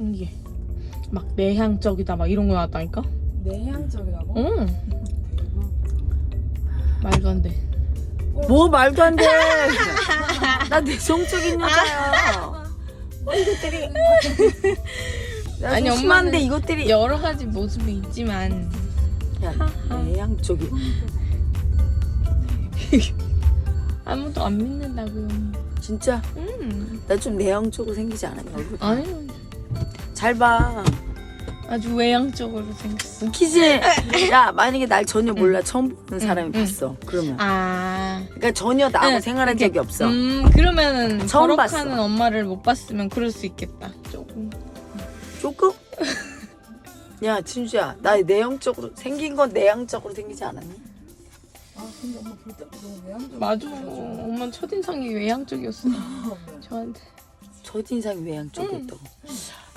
신기해. 막 내향적이다 막 이런 거 나왔다니까? 내향적이라고? 응. 말도 안 돼. 뭐 말도 안 돼. 나 내성적인 여자야. 어, 이것들이. 나 아니, 엄마는 이것들이. 여러 가지 모습이 있지만 야, 내향적이. 아무도 안 믿는다고요. 진짜 음. 나 좀 내향적으로 생기지 않았냐 얼굴. 아니 잘 봐. 아주 외향적으로 생겼어. 웃기지? 야 만약에 날 전혀 몰라 처음 보는 사람이 응. 봤어. 그러면. 아. 그러니까 전혀 나하고 응, 생활한 이렇게, 적이 없어. 음 그러면은 처음 봤어. 엄마를 못 봤으면 그럴 수 있겠다. 조금. 조금? 야 진주야 나 내향적으로 생긴 건 내향적으로 생기지 않았니? 아 근데 엄마 볼 때부터 너무 외향적 맞아. 엄마 첫인상이 외향적이었어. 저한테. 첫인상이 외향적이었다고.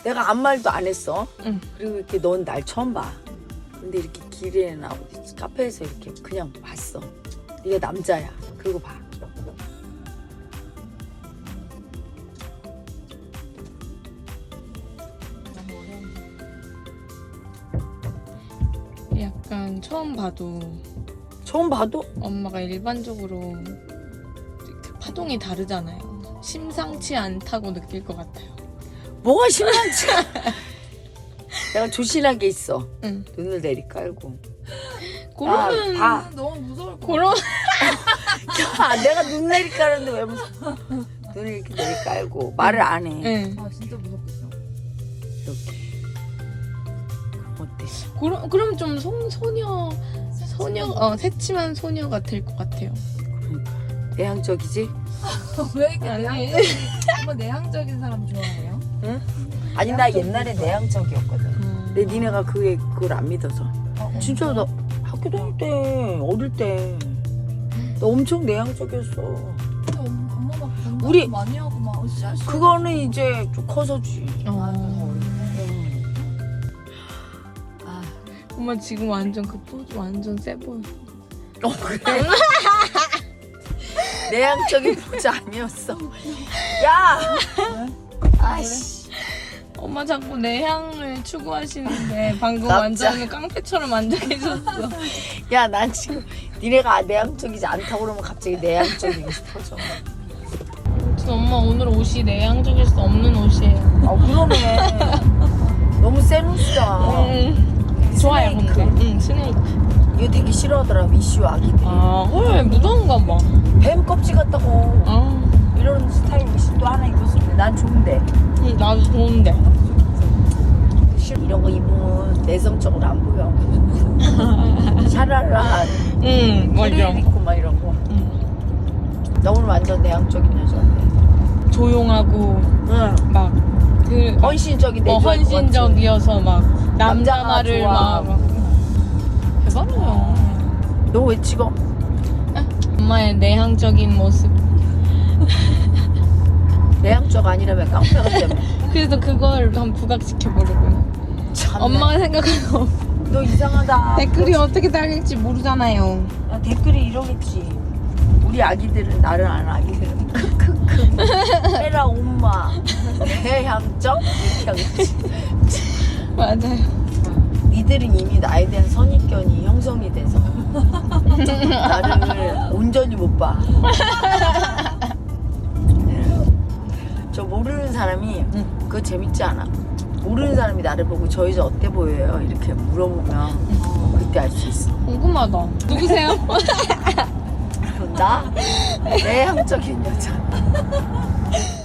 내가 아무 말도 안 했어. 응. 그리고 이렇게 넌 날 처음 봐. 근데 이렇게 길에나 어디 카페에서 이렇게 그냥 봤어. 네가 남자야. 그리고 봐. 너무 어려운 약간 처음 봐도 처음 봐도 엄마가 일반적으로 그 파동이 다르잖아요. 심상치 않다고 느낄 것 같아요. 뭐가 않아. 내가 조신하게 있어. 응. 눈을 내리 깔고. 그러면 봐. 너무 무서울 것 그런 아, 내가 눈 내리 깔았는데 왜 무서워? 눈을 이렇게 내리 깔고 말을 안 해. 응. 같아 아 진짜 무섭겠어 이렇게. 어때? 그럼 그럼 좀 소, 소녀 소녀 어 새침한 소녀가 될것 같아요. 내향적이지? 왜 이렇게 아니. 내향적인 엄마 내향적인 사람 좋아해요? 아니 나 옛날에 내향적이었거든. 음. 근데 니네가 그게 그걸 안 믿어서. 어, 진짜 나 학교 다닐 때 어릴 때 나 엄청 내향적이었어. 근데 엄- 엄마 막 우리- 많이 하고 막 그거는 이제 좀 커서지. 어. 아, 엄마 지금 완전 그 포즈 완전 세 보여. 어 그래? 내향적인 보자 아니었어. 야, 아이씨. 엄마 자꾸 내 향을 추구하시는데 방금 깜짝. 완전 깡패처럼 앉아 계셨어. 야, 난 지금 니네가 내향적이지 않다고 그러면 갑자기 내향적이고 싶어져. 진 엄마 오늘 옷이 내향적일 수 없는 옷이에요. 아, 그러네. 너무 센 옷이다. 음, 좋아요 스네이크. 근데. 응 스네이크. 이거 되게 싫어하더라, 미슈 아기들이. 아헐 무던가 봐. 뱀 껍질 같다고. 아 이런 스타일 미슈도 하나 입었으면 난 좋은데. 응, 나도 좋은데. 이런 거 입으면 내성적으로 안 보여. 샤랄라, 응 맞아. 힐 입고 막 이런 거. 응. 나 오늘 완전 내향적인 여자인데. 조용하고 응. 막 그 헌신적인 내 어? 헌신적이어서 막 남자 남자가 말을 좋아. 막, 막 대단해요. 너왜 찍어? 엄마의 내향적인 모습. 내향적 아니라면 깡패 같다며. 그래서 그걸 한번 부각시켜 보려고요. 참나. 엄마가 생각하고 너 이상하다. 댓글이 어떻게 달릴지 모르잖아요. 야, 댓글이 이러겠지. 우리 아기들은 나를 아는 아기들은 크크크 해라 엄마 대향적 이렇게 하겠지. 맞아요. 니들은 이미 나에 대한 선입견이 형성이 돼서 나를 온전히 못 봐. 사람이 그거 재밌지 않아? 모르는 사람이 나를 보고 저 여자 어때 보여요? 이렇게 물어보면 그때 알 수 있어. 궁금하다. 누구세요? 나 내향적인 여자.